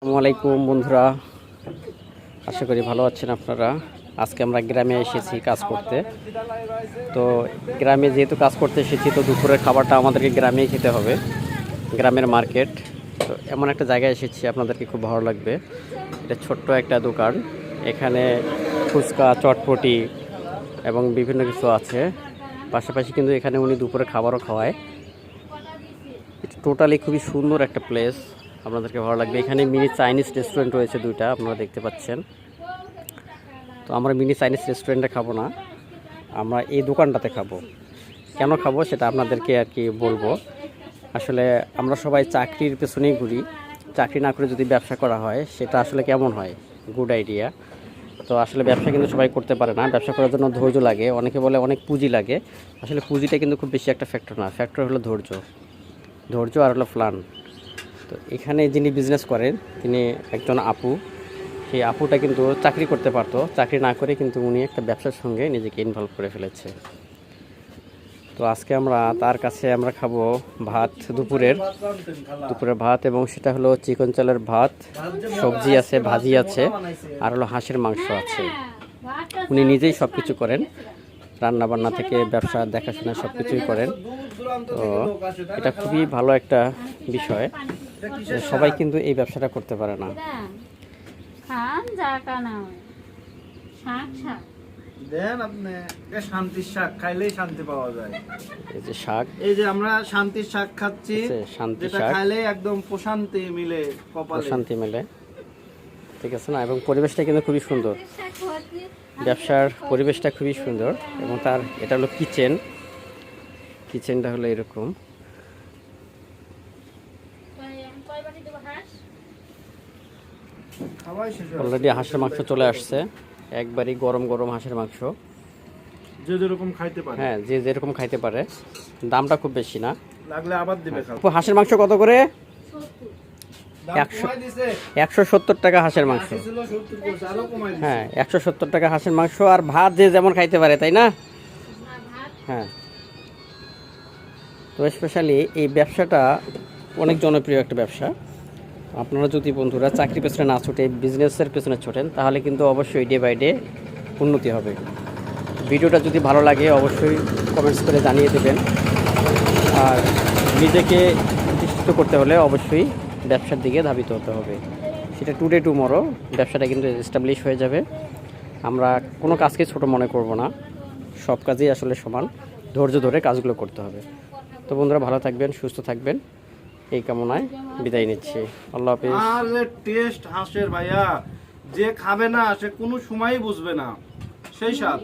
আসসালামু আলাইকুম, বন্ধুরা। আশা করি ভালো আছেন আপনারা। আজকে আমরা গ্রামে এসেছি কাজ করতে। তো গ্রামে যেহেতু কাজ করতে এসেছি, তো দুপুরের খাবারটা আমাদেরকে গ্রামেই খেতে হবে, গ্রামের মার্কেট। তো এমন একটা জায়গায় এসেছি, আপনাদেরকে খুব ভালো লাগবে। এটা ছোট্ট একটা দোকান। এখানে ফুচকা, চটপটি এবং বিভিন্ন কিছু আছে। পাশাপাশি কিন্তু এখানে উনি দুপুরে খাবারও খাওয়ায়। এটা টোটালি খুবই সুন্দর একটা প্লেস আপনাদেরকে ভালো লাগবে। এখানে মিনি চাইনিজ রেস্টুরেন্ট রয়েছে দুইটা, আপনারা দেখতে পাচ্ছেন। তো আমরা মিনি চাইনিজ রেস্টুরেন্টে খাব না, আমরা এই দোকানটাতে খাব। কেন খাব সেটা আপনাদেরকে আর কি বলব। আসলে আমরা সবাই চাকরির পেছনেই ঘুরি। চাকরি না করে যদি ব্যবসা করা হয়, সেটা আসলে কেমন হয়? গুড আইডিয়া তো আসলে ব্যবসা কিন্তু সবাই করতে পারে না। ব্যবসা করার জন্য ধৈর্য লাগে। অনেকে বলে অনেক পুঁজি লাগে। আসলে পুঁজিটা কিন্তু খুব বেশি একটা ফ্যাক্টর না। ফ্যাক্টর হলো ধৈর্য। ধৈর্য আর হলো প্ল্যান তো এখানে যিনি বিজনেস করেন, তিনি একজন আপু। সেই আপুটা কিন্তু চাকরি করতে পারতো। চাকরি না করে কিন্তু উনি একটা ব্যবসার সঙ্গে নিজেকে ইনভলভ করে ফেলেছে। তো আজকে আমরা তার কাছে আমরা খাব ভাত দুপুরের। দুপুরের ভাত এবং সেটা হলো চিকন চালের ভাত। সবজি আছে, ভাজি আছে, আর হলো হাঁসের মাংস আছে। উনি নিজেই সব কিছু করেন। রান্না বান্না থেকে ব্যবসা, দেখাশোনা সব কিছুই করেন। তো এটা খুবই ভালো একটা বিষয়। সবাই কিন্তু এই ব্যবসাটা করতে পারে না। খান যা কানা শাক শাক। দেন আপনি শান্তির শাক খাইলেই শান্তি পাওয়া যায়। এই যে শাক। এই যে আমরা শান্তির শাক খাচ্ছি শান্তি শাক। খাইলেই একদম প্রশান্তি মিলে কপালে। শান্তি মেলে। ঠিক আছে না? এবং পরিবেশটা কিন্তু খুবই সুন্দর। ব্যবসার পরিবেশটা খুবই সুন্দর। এবং তার এটা হলো কিচেন। কিচেনটা হলো এরকম। অলরেডি হাঁসের মাংস চলে আসছে। একবারই গরম গরম হাঁসের মাংস। যে যেরকম খাইতে পারে। হ্যাঁ যে যেরকম খাইতে পারে। দামটা খুব বেশি না। লাগলে আবার দিবে হাঁসের মাংস কত করে? একশো। সত্তর টাকা হাঁসের মাংস। ছিল সত্তর করছে আরও কমাই দিছে। হ্যাঁ একশো সত্তর টাকা হাঁসের মাংস আর ভাত যে যেমন খাইতে পারে তাই না? হ্যাঁ। তো স্পেশালি এই ব্যবসাটা অনেক জনপ্রিয় একটা ব্যবসা। আপনারা যদি বন্ধুরা চাকরি পেছনে না ছুটে বিজনেসের পেছনে ছোটেন, তাহলে কিন্তু অবশ্যই ডে বাই ডে উন্নতি হবে। ভিডিওটা যদি ভালো লাগে, অবশ্যই কমেন্টস করে জানিয়ে দেবেন। আর নিজেকে প্রতিষ্ঠিত করতে হলে অবশ্যই ব্যবসার দিকে ধাবিত হতে হবে। সেটা টুডে টুমরো ব্যবসাটা কিন্তু এস্টাবলিশ হয়ে যাবে। আমরা কোনো কাজকে ছোট মনে করব না। সব কাজেই আসলে সমান। ধৈর্য ধরে কাজগুলো করতে হবে। তো বন্ধুরা ভালো থাকবেন, সুস্থ থাকবেন। এই কামনায় বিদায় নিচ্ছি। আল্লাহ হাফিজ। আর টেস্ট হাঁসের ভাইয়া, যে খাবে না, সে কোনো সময়ই বুঝবে না। সেই স্বাদ।